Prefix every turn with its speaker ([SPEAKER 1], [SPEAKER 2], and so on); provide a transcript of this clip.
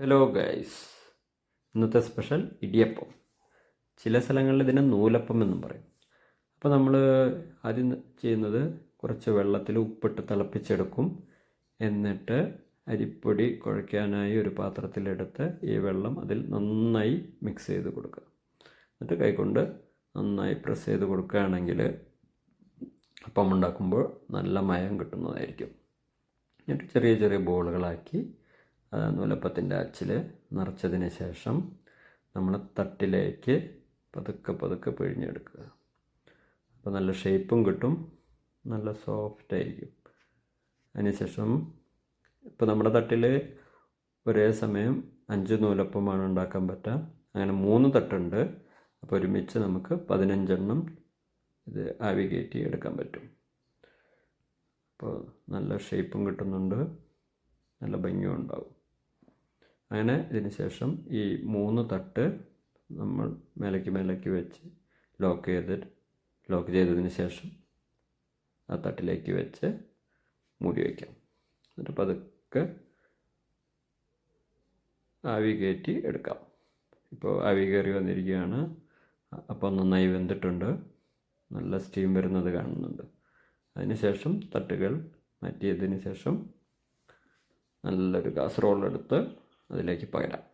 [SPEAKER 1] Hello guys ഇന്നത്തെ special idiyappam. ചില സ്ഥലങ്ങളിൽ ഇതിനെ നൂലപ്പം എന്നും പറയും. അപ്പോൾ നമ്മൾ ആദ്യം ചെയ്യുന്നത് കുറച്ച് വെള്ളത്തിൽ ഉപ്പിട്ട് തിളപ്പിച്ചെടുക്കും. എന്നിട്ട് അരിപ്പൊടി കുഴയ്ക്കാനായി ഒരു പാത്രത്തിലെടുത്ത് ഈ വെള്ളം അതിൽ നന്നായി മിക്സ് ചെയ്ത് കൊടുക്കുക. എന്നിട്ട് കൈകൊണ്ട് നന്നായി പ്രസ് ചെയ്ത് കൊടുക്കുകയാണെങ്കിൽ അപ്പം ഉണ്ടാക്കുമ്പോൾ നല്ല മയം കിട്ടുന്നതായിരിക്കും. എന്നിട്ട് ചെറിയ ചെറിയ ബോളുകളാക്കി നൂലപ്പത്തിന്റെ അച്ചിൽ നിറച്ചതിന് ശേഷം നമ്മൾ തട്ടിലേക്ക് പതുക്കെ പതുക്കെ പിഴിഞ്ഞെടുക്കുക. അപ്പോൾ നല്ല ഷേപ്പും കിട്ടും നല്ല സോഫ്റ്റ് ആയിരിക്കും. അതിനുശേഷം ഇപ്പോൾ നമ്മുടെ തട്ടിൽ ഒരേ സമയം അഞ്ച് നൂലപ്പമാണ് ഉണ്ടാക്കാൻ പറ്റുക. അങ്ങനെ മൂന്ന് തട്ടുണ്ട്. അപ്പോൾ ഒരുമിച്ച് നമുക്ക് പതിനഞ്ചെണ്ണം ഇത് ആവി കയറ്റി എടുക്കാൻ പറ്റും. അപ്പോൾ നല്ല ഷേപ്പും കിട്ടുന്നുണ്ട്. നല്ല ഭംഗിയും ഉണ്ടാവും. അങ്ങനെ ഇതിന് ശേഷം ഈ മൂന്ന് തട്ട് നമ്മൾ മേലേക്ക് മേലേക്ക് വെച്ച് ലോക്ക് ചെയ്ത് ലോക്ക് ചെയ്തതിന് ശേഷം ആ തട്ടിലേക്ക് വെച്ച് മൂടി വയ്ക്കാം. എന്നിട്ട് പതുക്കെ ആവി കയറ്റി എടുക്കാം. ഇപ്പോൾ ആവി കയറി വന്നിരിക്കുകയാണ്. അപ്പോൾ നന്നായി വെന്തിട്ടുണ്ട്. നല്ല സ്റ്റീം വരുന്നത് കാണുന്നുണ്ട്. അതിനുശേഷം തട്ടുകൾ മാറ്റിയതിന് ശേഷം നല്ലൊരു കാസറോൾ എടുത്ത് അതിലേക്ക് പകരാം